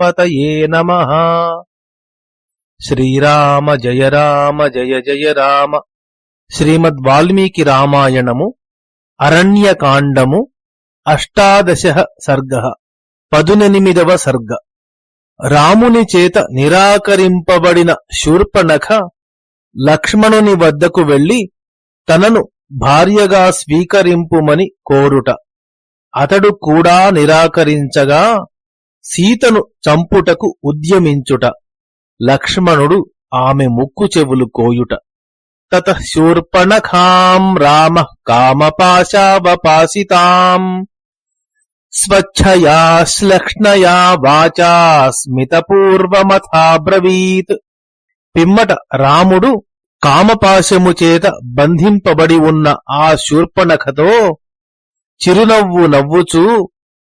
పతయే నమః. శ్రీరామ జయ రామ జయ జయ రామ. శ్రీమద్ వాల్మీకి రామాయణము అరణ్యకాండము అష్టాదశ సర్గ పదునెనిమిదవ సర్గ. రాముని చేత నిరాకరింపబడిన శూర్పణఖ లక్ష్మణుని వద్దకు వెళ్ళి తనను భార్యగా స్వీకరింపుమని కోరుట. అతడు కూడా నిరాకరించగా సీతను చంపుటకు ఉద్యమించుట లక్ష్మణుడు ఆమె ముక్కు చెవులు కోయుట. తత శూర్పణఖాం రామ కామపాశావపాసితాం. స్వచ్ఛయా శ్లక్ష్ణయా వాచా స్మితపూర్వమథాబ్రవీత్. పిమ్మట రాముడు కామపాశము చేత బంధింపబడి ఉన్న ఆ శూర్పణఖతో చిరునవ్వు నవ్వుచూ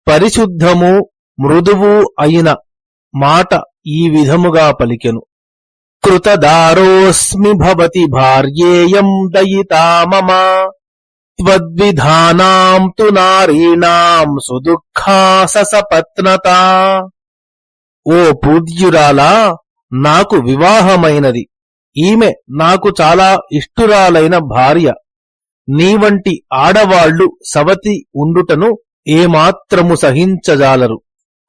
పరిశుద్ధము మృదువు అయిన మాట ఈ విధముగా పలికెను. కృతదారోస్మి భవతి భార్యేయం దయితా మమ త్వద్విధానాం తు నారీణాం సుదుఃఖా ససపత్నత. ఓ పూజ్యురాలా నాకు వివాహమైనది. ఈమె నాకు చాలా ఇష్టురాలైన భార్య. నీ వంటి ఆడవాళ్ళు సవతి ఉండుటను ఏమాత్రము సహించజాలరు.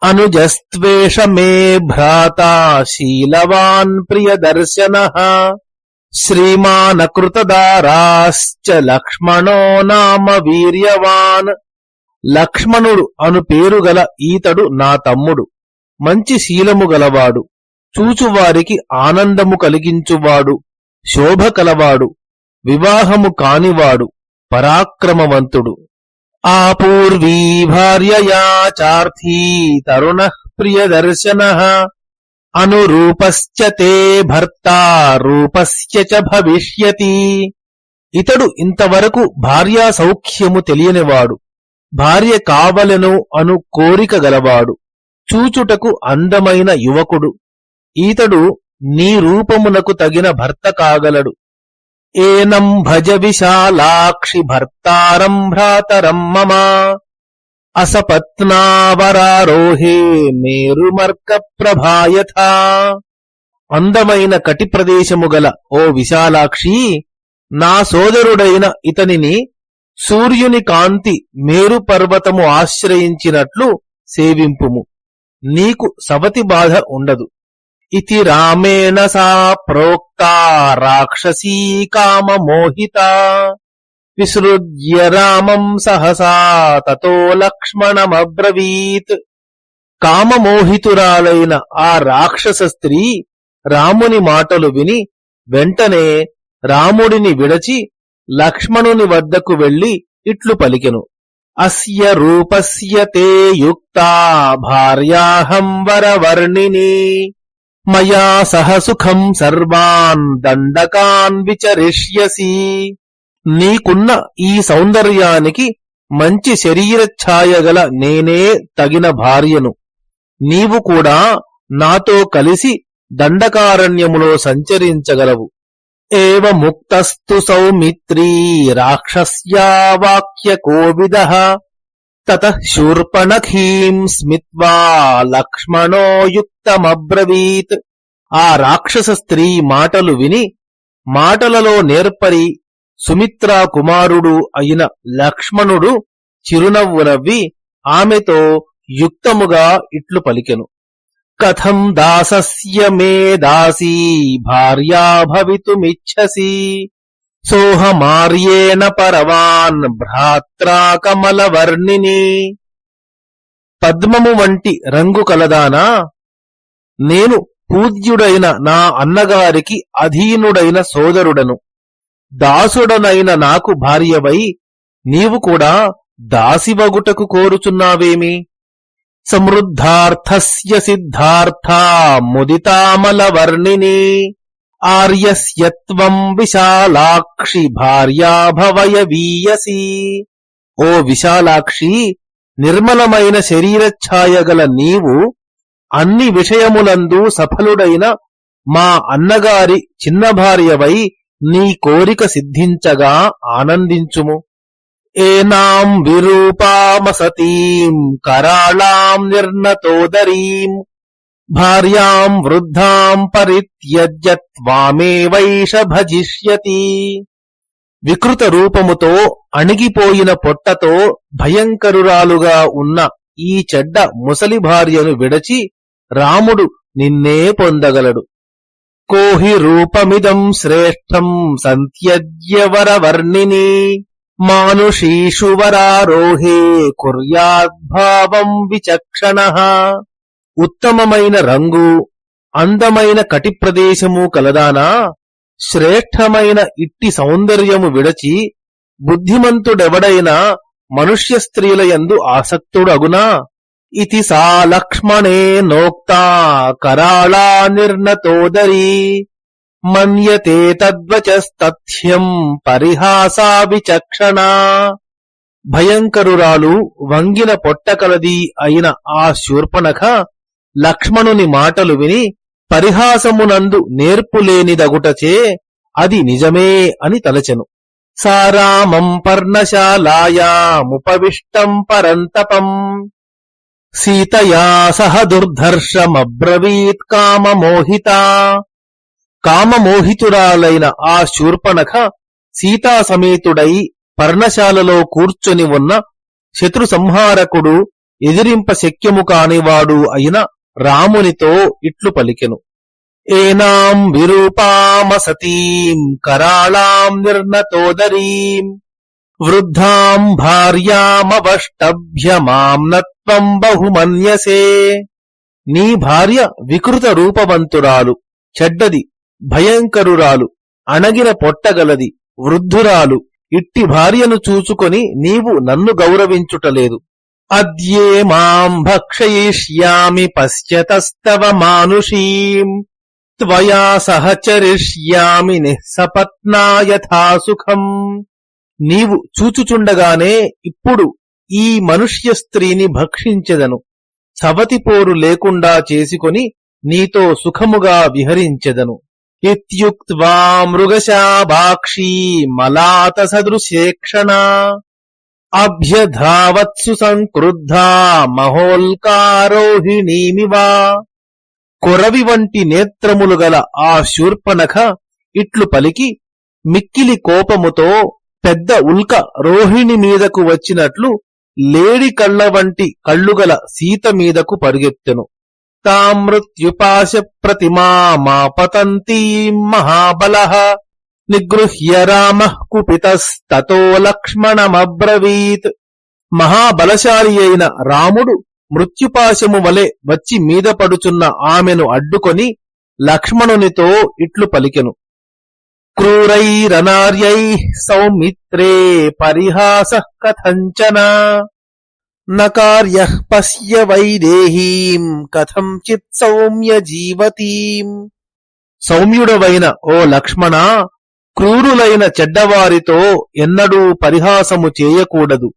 అనుజస్త్వేష మే భ్రాత శీలవాన్ ప్రియదర్శన. శ్రీమానకృతదారాశ్చ లక్ష్మణో నామ వీర్యవాన్. లక్ష్మణుడు అను పేరుగల ఈతడు నా తమ్ముడు. మంచి శీలము గలవాడు. చూచువారికి ఆనందము కలిగించువాడు. శోభ కలవాడు. వివాహము కానివాడు. పరాక్రమవంతుడు. ఆపూర్వీ భార్యయా చార్థీ తరుణ ప్రియదర్శన అనురూపశ్చ తే భర్త రూపస్య చ భవిష్యతి. ఇతడు ఇంతవరకు భార్యా సౌఖ్యము తెలియనివాడు భార్య కావలను అను కోరిక గలవాడు చూచుటకు అందమైన యువకుడు. ఈతడు నీ రూపమునకు తగిన భర్త కాగలడు. ఏనం భజ విశాలాక్షి భర్తారం భ్రాతరం మమ. అసపత్నావరారోహే మేరుమర్క ప్రభాయథా అందమైన కటి ప్రదేశము గల ఓ విశాలాక్షి నా సోదరుడైన ఇతనిని సూర్యుని కాంతి మేరు పర్వతము ఆశ్రయించినట్లు సేవింపుము. నీకు సవతి బాధ ఉండదు. ఇతి రామేణ సా ప్రోక్తా రాక్షసీ కామమోహిత విసృజ్య రామం సహసా తతో లక్ష్మణమబ్రవీత్ కామమోహితురాలైన ఆ రాక్షస స్త్రీ రాముని మాటలు విని వెంటనే రాముడిని విడచి లక్ష్మణుని వద్దకు వెళ్ళి ఇట్లు పలికెను. అస్య రూపస్య తే భార్యాహం వరవర్ణిని। మయా సహ సుఖం సర్వాన్ దండకాన్ విచరిష్యసి. నీకున్న ఈ సౌందర్యానికి మంచి శరీర గల నేనే తగిన భార్యను. నీవు కూడా నాతో కలిసి దండకారణ్యములో సంచరించగలవు. ఏవ ముక్తస్తు సౌమిత్రీ రాక్షస్యా వాక్య కోవిద. తత శూర్పణఖీం స్మిత్వా లక్ష్మణో యుక్తమబ్రవీత్. ఆ రాక్షస స్త్రీ మాటలు విని మాటలలో నేర్పరి సుమిత్రా కుమారుడు అయిన లక్ష్మణుడు చిరునవ్వు నవ్వి ఆమెతో యుక్తముగా ఇట్లు పలికెను. కథం దాసస్య మే దాసీ భార్యా భవితుమిచ్చసి. సోహమార్యేణ పరవాన్ భ్రాత్రా కమలవర్ణిని. పద్మము వంటి రంగు కలదానా నేను పూజ్యుడైన నా అన్నగారికి అధీనుడైన సోదరుడను. దాసుడనైన నాకు భార్యవై నీవు కూడా దాసివగుటకు కోరుచున్నావేమి? సమృద్ధార్థస్య సిద్ధార్థ ముదితామలవర్ణిని. ఆర్యస్యత్వం విశాలాక్షి భార్యాభవయ వీయసి ఓ విశాలాక్షి నిర్మలమైన శరీరఛాయ గల నీవు అన్ని విషయములందు సఫలుడైన మా అన్నగారి చిన్న భార్యవై నీ కోరిక సిద్ధించగా ఆనందించుము. ఏనాం విరూపామసతీం కరాళాం నిర్ణతోదరీం భార్యాం వృద్ధాం పరిత్యజ్య త్వామేవైష భజిష్యతి వికృత రూపముతో అణిగిపోయిన పొట్టతో భయంకరురాలుగా ఉన్న ఈ చెడ్డ ముసలి భార్యను విడచి రాముడు నిన్నే పొందగలడు. కోహి రూపమిదం శ్రేష్టం సంత్యజ్యవరవర్ణిని. మానుషీషు వరారోహే కుర్యాద్భావం విచక్షణ. ఉత్తమమైన రంగు అందమైన కటి ప్రదేశము కలదానా శ్రేష్టమైన ఇట్టి సౌందర్యము విడచి బుద్ధిమంతుడెవడైనా మనుష్య స్త్రీల యందు ఆసక్తుడగునా? ఇతి సా లక్ష్మణే నోక్తా కరాళా నిర్ణతోదరీ మన్యతే తద్వచస్తథ్యం పరిహాసా విచక్షణ. భయంకరురాలు వంగిన పొట్టకలది అయిన ఆ శూర్పణఖ లక్ష్మణుని మాటలు విని పరిహాసమునందు నేర్పులేనిదగుటచే అది నిజమే అని తలచెను. సారామం పర్ణశాలాయాముపవిష్టం పరంతపం. సీతయా సహ దుర్ధర్షమబ్రవీత్ కామమోహిత. కామమోహితురాలైన ఆ శూర్పణఖ సీతా సమేతుడై పర్ణశాలలో కూర్చొని ఉన్న శత్రు సంహారకుడు ఎదిరింప శక్యము కానివాడు అయిన రామునితో ఇట్లు పలికెను. ఏనాం విరూపామసతీం కరాళాం నిర్ణతోదరీం వృద్ధాం భార్యామవష్టభ్యమాం నత్వం బహుమన్యసే. నీ భార్య వికృత రూపవంతురాలు చెడ్డది భయంకరురాలు అణగిన పొట్టగలది వృద్ధురాలు ఇట్టి భార్యను చూచుకొని నీవు నన్ను గౌరవించుటలేదు. అద్యే మాం భక్షయిష్యామి పశ్యతస్తవ మానుషీం త్వయా సహచరిష్యామి నిఃసపత్నాయథా సుఖం నీవు చూచుచుండగానే ఇప్పుడు ఈ మనుష్య స్త్రీని భక్షించెదను। సవతిపోరు లేకుండా చేసుకొని నీతో సుఖముగా విహరించెదను। ఇత్యుక్త్వా మృగశాభాక్షీ మలాత సదృశేక్షణ అభ్యధావత్సు సంక్రుద్ధా మహోల్కారోహిణీమివా. కొరవి వంటి నేత్రములు గల ఆ శూర్పనఖ ఇట్లు పలికి మిక్కిలి కోపముతో పెద్ద ఉల్క రోహిణి మీదకు వచ్చినట్లు లేడి కళ్ళ వంటి కళ్ళుగల సీత మీదకు పరుగెత్తెను. తామృత్యుపాశ ప్రతిమా మాపతంతీ మహాబల. నిగృహ్య రామ కుపితస్తతో లక్ష్మణమబ్రవీత్. మహాబలశాలి అయిన రాముడు మృత్యుపాశము వలె వచ్చి మీద పడుచున్న ఆమెను అడ్డుకొని లక్ష్మణునితో ఇట్లు పలికెను. క్రూరైరనార్యై సౌమిత్రే పరిహాస కథంచన. నకార్య పశ్య వైదేహీం కథంచిత్ సౌమ్య జీవతీం సౌమ్యుడవైన ఓ లక్ష్మణ క్రూరులైన చెడ్డవారితో ఎన్నడూ పరిహాసము చేయకూడదు.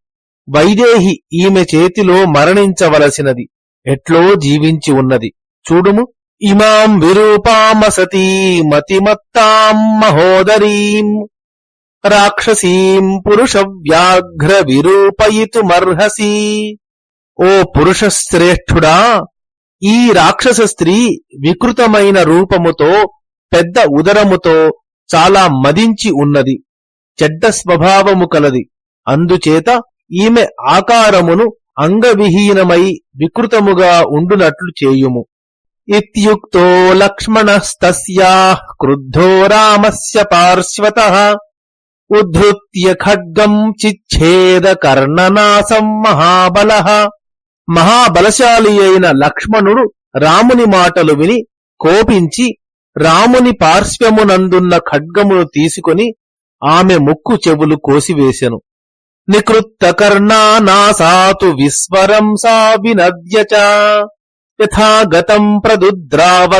వైదేహి ఈమె చేతిలో మరణించవలసినది. ఎట్లో జీవించి ఉన్నది. చూడుము. ఇమాం విరూపామసతీ మతిమత్తాం మహోదరీం రాక్షసీం పురుష వ్యాఘ్ర విరూపయితుమర్హసి ఓ పురుష శ్రేష్ఠుడా ఈ రాక్షస స్త్రీ వికృతమైన రూపముతో పెద్ద ఉదరముతో చాలా మదించి ఉన్నది చెడ్డ స్వభావము కలది. అందుచేత ఈమె ఆకారమును అంగవిహీనమై వికృతముగా ఉండునట్లు చేయుము. ఇత్యుక్తో లక్ష్మణస్తస్యా క్రుద్ధో రామస్య పార్శ్వత ఉద్ధృత్య ఖడ్గం చిచ్ఛేద కర్ణనాసం మహాబల. మహాబలశాలి అయిన లక్ష్మణుడు రాముని మాటలు విని కోపించి రాముని పార్శ్వమునందున్న ఖడ్గమును తీసుకొని ఆమె ముక్కు చెవులు కోసివేశెను నికృత్తకర్ణానాసాతు విస్వరం సా వినద్య చ. యథా ప్రదుద్రావ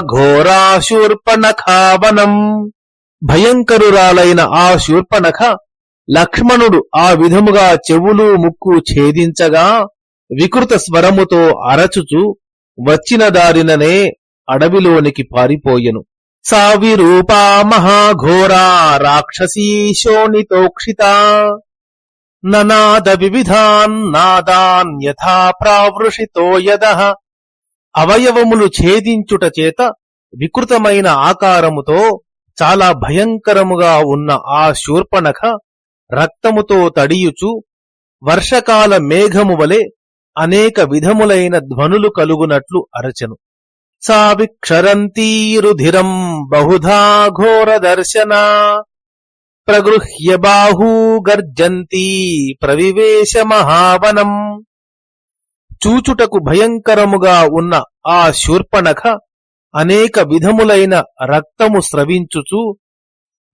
భయంకరురాలైన ఆ శూర్పణఖ లక్ష్మణుడు ఆ విధముగా చెవులు ముక్కు ఛేదించగా వికృత స్వరముతో అరచుచు వచ్చిన దారిననే అడవిలోనికి పారిపోయెను. సావిరూపా మహాఘోరా రాక్షసీ శోణితోక్షిత ననాద వివిధాన్ నాదాన్ యథా ప్రావృషితో యదః అవయవములు ఛేదించుట చేత వికృతమైన ఆకారముతో చాలా భయంకరముగా ఉన్న ఆ శూర్పణఖ రక్తముతో తడియుచు వర్షకాల మేఘము వలె అనేక విధములైన ధ్వనులు కలుగునట్లు అరచెను. సావిక్షరంతీరుధిరం బహుధా ఘోర దర్శన ప్రగృహ్య బాహూ గర్జంతీ ప్రవివేశ మహావనం చూచుటకు భయంకరముగా ఉన్న ఆ శూర్పణఖ అనేక విధములైన రక్తము స్రవించుచు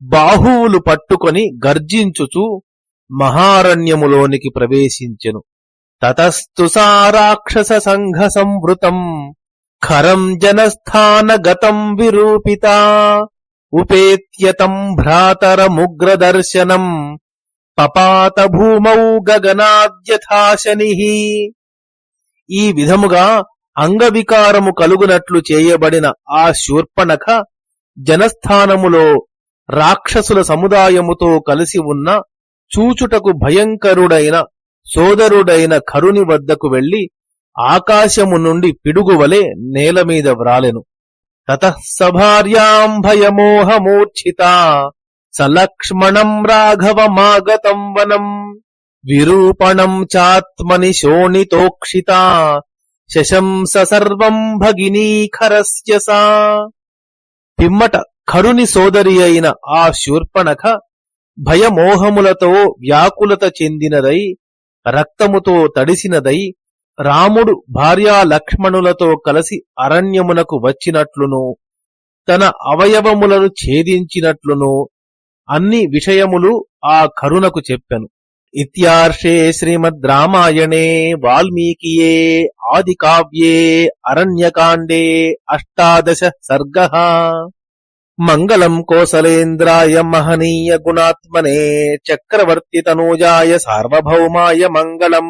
బాహువులు పట్టుకొని గర్జించుచు మహారణ్యములోనికి ప్రవేశించెను. తతస్తు సా రాక్షస సంఘ సంవృతం. ఖరం జనస్థానగతం విరూపిత ఉపేత్యతం భ్రాతరముగ్రదర్శనం పపాత భూమౌ గగనాద్యథాశని ఈ విధముగా అంగవికారము కలుగునట్లు చేయబడిన ఆ శూర్పణఖ జనస్థానములో రాక్షసుల సముదాయముతో కలిసి ఉన్న చూచుటకు భయంకరుడైన సోదరుడైన కరుని వద్దకు వెళ్ళి ఆకాశము నుండి పిడుగువలే నేలమీద వ్రాలెను. తత సభార్యాం భయమోహమూర్ఛిత సలక్ష్మణం రాఘవమాగతం వనం విరూపణం చాత్మని శోణితోక్షిత శశంస సర్వం భగినీఖరస్య సా. పిమ్మట ఖరుని సోదరి అయిన ఆ శూర్పణఖ భయమోహములతో వ్యాకులత చెందినదై రక్తముతో తడిసినదై రాముడు భార్యా లక్ష్మణులతో కలిసి అరణ్యమునకు వచ్చినట్లును తన అవయవములను ఛేదించినట్లును అన్ని విషయములు ఆ కరుణకు చెప్పెను. ఇత్యార్షే శ్రీమద్ రామాయణే వాల్మీకియే ఆది కావ్యే అరణ్యకాండే అష్టాదశ సర్గ. మంగళం కోసలేంద్రాయ మహనీయ గుణాత్మనే చక్రవర్తి తనూజాయ సార్వభౌమాయ మంగళం.